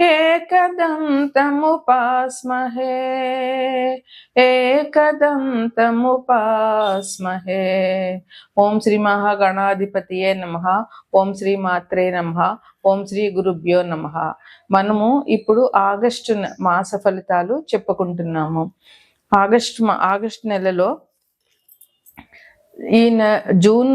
ఏకదంతముపాస్మహే ఏకదంతముపాస్మహే. ఓం శ్రీ మహాగణాధిపతియే నమ. ఓం శ్రీ మాత్రే నమ. ఓం శ్రీ గురుభ్యో నమ. మనము ఇప్పుడు ఆగస్టు మాస ఫలితాలు చెప్పుకుంటున్నాము. ఆగస్టు ఆగస్టు నెలలో ఈ జూన్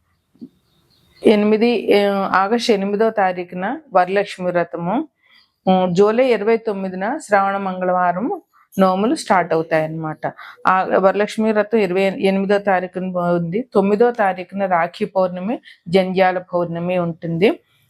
ఎనిమిది ఆగస్టు ఎనిమిదో తారీఖున వరలక్ష్మి వ్రతము. జూలై ఇరవై తొమ్మిదిన శ్రావణ మంగళవారం నోములు స్టార్ట్ అవుతాయి అన్నమాట ఆ వరలక్ష్మి వ్రతం ఇరవై ఎనిమిదో తారీఖున ఉంది. తొమ్మిదో తారీఖున రాఖీ పౌర్ణమి జంధ్యాల పౌర్ణమి ఉంటుంది.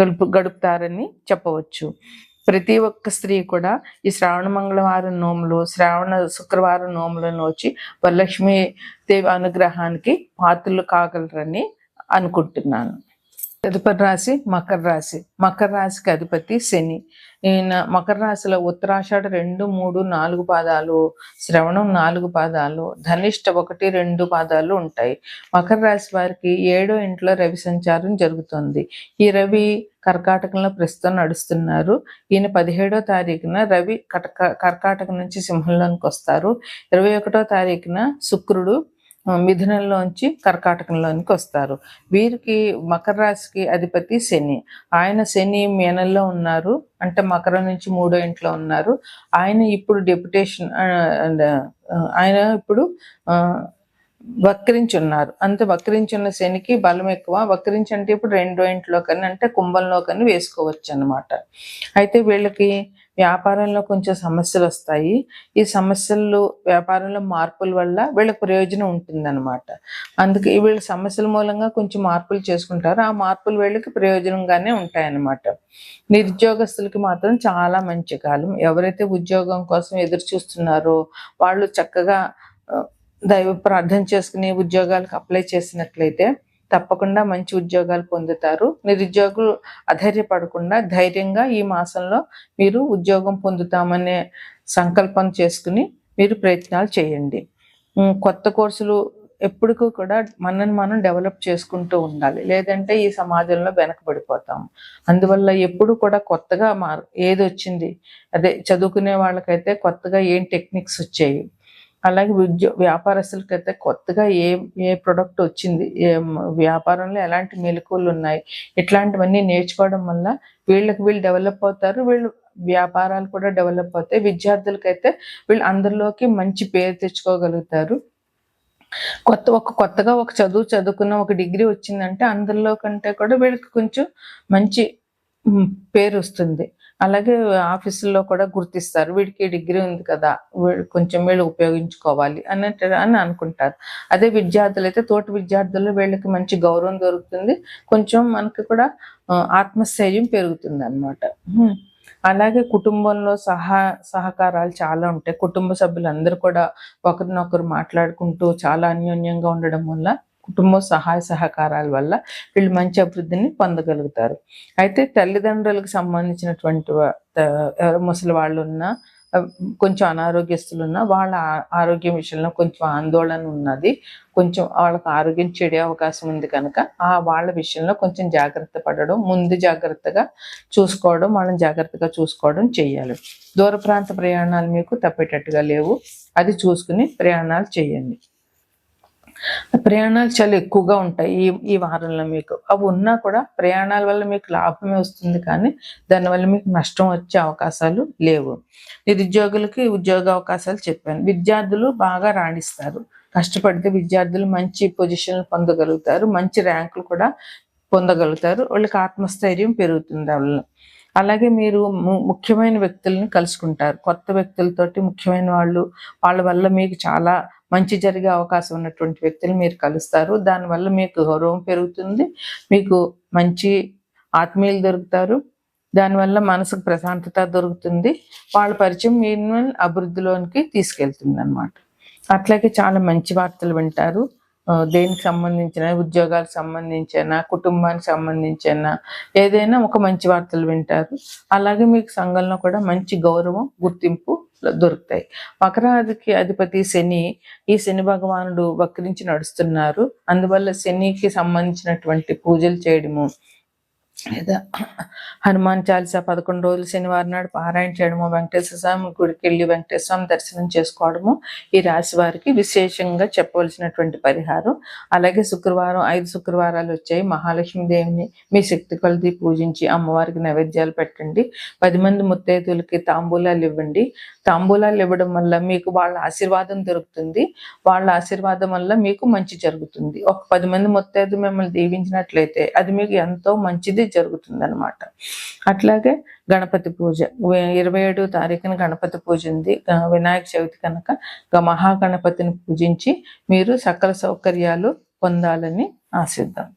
గడుపు గడుపుతారని చెప్పవచ్చు. ప్రతి ఒక్క స్త్రీ కూడా ఈ శ్రావణ మంగళవారం నోములు శ్రావణ శుక్రవారం నోములను వచ్చి వరలక్ష్మి దేవి అనుగ్రహానికి పాత్రలు కాగలరని అనుకుంటున్నాను. తదుపరి రాశి మకర రాశి. మకర రాశికి అధిపతి శని. ఈయన మకర రాశిలో ఉత్తరాషాఢ రెండు మూడు నాలుగు పాదాలు శ్రవణం నాలుగు పాదాలు ధనిష్ట ఒకటి రెండు పాదాలు ఉంటాయి. మకర రాశి వారికి ఏడో ఇంట్లో రవి సంచారం జరుగుతుంది. ఈ రవి కర్కాటకంలో ప్రస్తుతం నడుస్తున్నారు. ఈయన పదిహేడో తారీఖున రవి కటక కర్కాటకం నుంచి సింహంలోనికి వస్తారు. ఇరవై ఒకటో తారీఖున శుక్రుడు మిథునంలోంచి కర్కాటకంలోనికి వస్తారు. వీరికి మకర రాశికి అధిపతి శని. ఆయన శని మీనంలో ఉన్నారు. అంటే మకరం నుంచి మూడో ఇంట్లో ఉన్నారు. ఆయన ఇప్పుడు డెప్యుటేషన్ ఆయన ఇప్పుడు వక్రించున్నారు. వక్రించి ఉన్నారు అంతే వక్రించి ఉన్న శనికి బలం ఎక్కువ. వక్రించి అంటే ఇప్పుడు రెండో ఇంట్లో కానీ అంటే కుంభంలో కానీ వేసుకోవచ్చు అన్నమాట అయితే వీళ్ళకి వ్యాపారంలో కొంచెం సమస్యలు వస్తాయి ఈ సమస్యలు వ్యాపారంలో మార్పుల వల్ల వీళ్ళకి ప్రయోజనం ఉంటుందన్నమాట. అందుకే వీళ్ళ సమస్యల మూలంగా కొంచెం మార్పులు చేసుకుంటారు. ఆ మార్పులు వీళ్ళకి ప్రయోజనంగానే ఉంటాయన్నమాట. నిరుద్యోగస్తులకి మాత్రం చాలా మంచి కాలం. ఎవరైతే ఉద్యోగం కోసం ఎదురు చూస్తున్నారో వాళ్ళు చక్కగా దైవ ప్రార్థన చేసుకుని ఉద్యోగాలకు అప్లై చేసినట్లయితే తప్పకుండా మంచి ఉద్యోగాలు పొందుతారు. నిరుద్యోగులు అధైర్యపడకుండా ధైర్యంగా ఈ మాసంలో మీరు ఉద్యోగం పొందుతామనే సంకల్పం చేసుకుని మీరు ప్రయత్నాలు చేయండి. కొత్త కోర్సులు ఎప్పటికూ కూడా మనని మనం డెవలప్ చేసుకుంటూ ఉండాలి. లేదంటే ఈ సమాజంలో వెనకబడిపోతాం. అందువల్ల ఎప్పుడు కూడా కొత్తగా మారు ఏది వచ్చింది అదే చదువుకునే వాళ్ళకైతే కొత్తగా ఏం టెక్నిక్స్ వచ్చాయి అలాగే ఉద్యో వ్యాపారస్తులకైతే కొత్తగా ఏ ఏ ప్రొడక్ట్ వచ్చింది ఏ వ్యాపారంలో ఎలాంటి మెలకువలు ఉన్నాయి ఇట్లాంటివన్నీ నేర్చుకోవడం వల్ల వీళ్ళకి వీళ్ళు డెవలప్ అవుతారు వీళ్ళు వ్యాపారాలు కూడా డెవలప్ అవుతాయి విద్యార్థులకైతే వీళ్ళు అందరిలోకి మంచి పేరు తెచ్చుకోగలుగుతారు. కొత్త ఒక కొత్తగా ఒక చదువు చదువుకున్న ఒక డిగ్రీ వచ్చిందంటే అందరిలో కంటే కూడా వీళ్ళకి కొంచెం మంచి పేరు వస్తుంది. అలాగే ఆఫీసుల్లో కూడా గుర్తిస్తారు. వీడికి డిగ్రీ ఉంది కదా వీడు కొంచెం వీళ్ళు ఉపయోగించుకోవాలి అన్నట్టు అని అనుకుంటారు. అదే విద్యార్థులు అయితే తోటి విద్యార్థులు వీళ్ళకి మంచి గౌరవం దొరుకుతుంది. కొంచెం మనకి కూడా ఆత్మస్థైర్యం పెరుగుతుంది అనమాట అలాగే కుటుంబంలో సహా సహకారాలు చాలా ఉంటాయి. కుటుంబ సభ్యులందరూ కూడా ఒకరినొకరు మాట్లాడుకుంటూ చాలా అన్యోన్యంగా ఉండడం వల్ల కుటుంబ సహాయ సహకారాల వల్ల వీళ్ళు మంచి అభివృద్ధిని పొందగలుగుతారు. అయితే తల్లిదండ్రులకు సంబంధించినటువంటి ముసలి వాళ్ళు ఉన్నా కొంచెం అనారోగ్యస్తులు ఉన్నా వాళ్ళ ఆరోగ్యం విషయంలో కొంచెం ఆందోళన ఉన్నది. కొంచెం వాళ్ళకి ఆరోగ్యం చెడే అవకాశం ఉంది కనుక ఆ వాళ్ళ విషయంలో కొంచెం జాగ్రత్త పడడం ముందు జాగ్రత్తగా చూసుకోవడం వాళ్ళని జాగ్రత్తగా చూసుకోవడం చేయాలి. దూర ప్రాంత ప్రయాణాలు మీకు తప్పేటట్టుగా లేవు. అది చూసుకుని ప్రయాణాలు చేయండి. ప్రయాణాలు చాలా ఎక్కువగా ఉంటాయి ఈ ఈ వారంలో మీకు. అవి ఉన్నా కూడా ప్రయాణాల వల్ల మీకు లాభమే వస్తుంది కానీ దానివల్ల మీకు నష్టం వచ్చే అవకాశాలు లేవు. నిరుద్యోగులకి ఉద్యోగ అవకాశాలు చెప్పాను. విద్యార్థులు బాగా రాణిస్తారు. కష్టపడితే విద్యార్థులు మంచి పొజిషన్లు పొందగలుగుతారు. మంచి ర్యాంకులు కూడా పొందగలుగుతారు. వాళ్ళకి ఆత్మస్థైర్యం పెరుగుతుంది వాళ్ళని అలాగే మీరు ము- ముఖ్యమైన వ్యక్తులను కలుసుకుంటారు. కొత్త వ్యక్తులతోటి ముఖ్యమైన వాళ్ళు వాళ్ళ వల్ల మీకు చాలా మంచి జరిగే అవకాశం ఉన్నటువంటి వ్యక్తులు మీరు కలుస్తారు. దానివల్ల మీకు గౌరవం పెరుగుతుంది మీకు మంచి ఆత్మీయులు దొరుకుతారు దానివల్ల మనసుకు ప్రశాంతత దొరుకుతుంది వాళ్ళ పరిచయం మీరు అభివృద్ధిలోనికి తీసుకెళ్తుంది అనమాట అట్లాగే చాలా మంచి వార్తలు వింటారు. దేనికి సంబంధించిన ఉద్యోగాలకు సంబంధించిన కుటుంబానికి సంబంధించిన ఏదైనా ఒక మంచి వార్తలు వింటారు. అలాగే మీకు సంఘంలో కూడా మంచి గౌరవం గుర్తింపు దొరుకుతాయి. మకరాదికి అధిపతి శని ఈ శని భగవానుడు వక్రించి నడుస్తున్నారు. అందువల్ల శనికి సంబంధించినటువంటి పూజలు చేయడము లేదా హనుమాన్ చాలీసా పదకొండు రోజులు శనివారం నాడు పారాయణ చేయడము వెంకటేశ్వర స్వామి గుడికి వెళ్ళి వెంకటేశ్వర స్వామి దర్శనం చేసుకోవడము ఈ రాశి వారికి విశేషంగా చెప్పవలసినటువంటి పరిహారం. అలాగే శుక్రవారం ఐదు శుక్రవారాలు వచ్చాయి. మహాలక్ష్మి దేవిని మీ శక్తి కొలది పూజించి అమ్మవారికి నైవేద్యాలు పెట్టండి. పది మంది ముత్తైదులకి తాంబూలాలు ఇవ్వండి. తాంబూలాలు ఇవ్వడం వల్ల మీకు వాళ్ళ ఆశీర్వాదం దొరుకుతుంది. వాళ్ళ ఆశీర్వాదం వల్ల మీకు మంచి జరుగుతుంది. ఒక పది మంది ముత్తైదు మిమ్మల్ని దీవించినట్లయితే అది మీకు ఎంతో మంచిది జరుగుతుంది అనమాట అట్లాగే గణపతి పూజ. ఇరవై ఏడో తారీఖున గణపతి పూజ ఉంది. వినాయక చవితి కనుక మహాగణపతిని పూజించి మీరు సకల సౌకర్యాలు పొందాలని ఆశిద్దాం.